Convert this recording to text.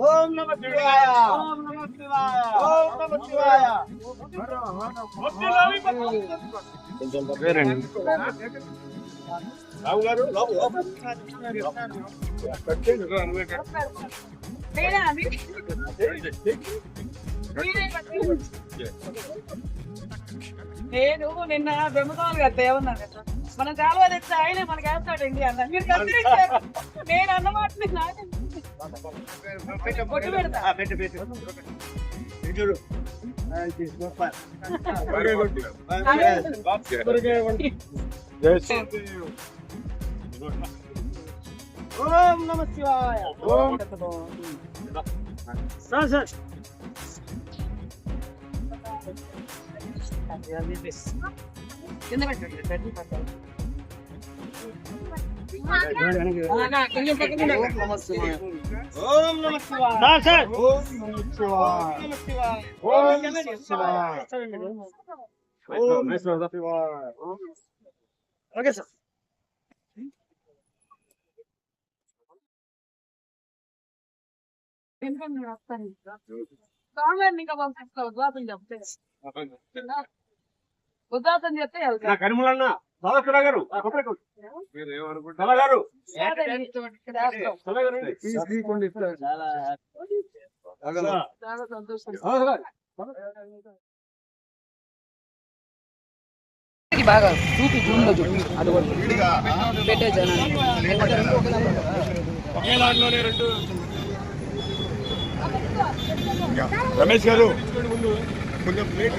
ఓం నమ శివాయ ఓం నమ శివాయ ఓం నమ శివాయ రావు గారు నేను నిన్న బెమ్మకాలు కదా మనం కాలువ తెస్తే ఆయనే మనకి వేస్తాడండి అన్న మీరు నేను అన్నమాట కొట్టు పెడతా. చూడు. ఓం నమ శివాయ. ఓం సార్ సార్. కింద పెట్టండి ఓకే సార్ ఎందుకంటే ఉద్వాసం చెప్తే ఉద్వాసం చెప్తే గారు గారు. బాగా చూపి జూమ్లో చూపి అది పెట్టే రమేష్ గారు కొంచెం ప్లేట్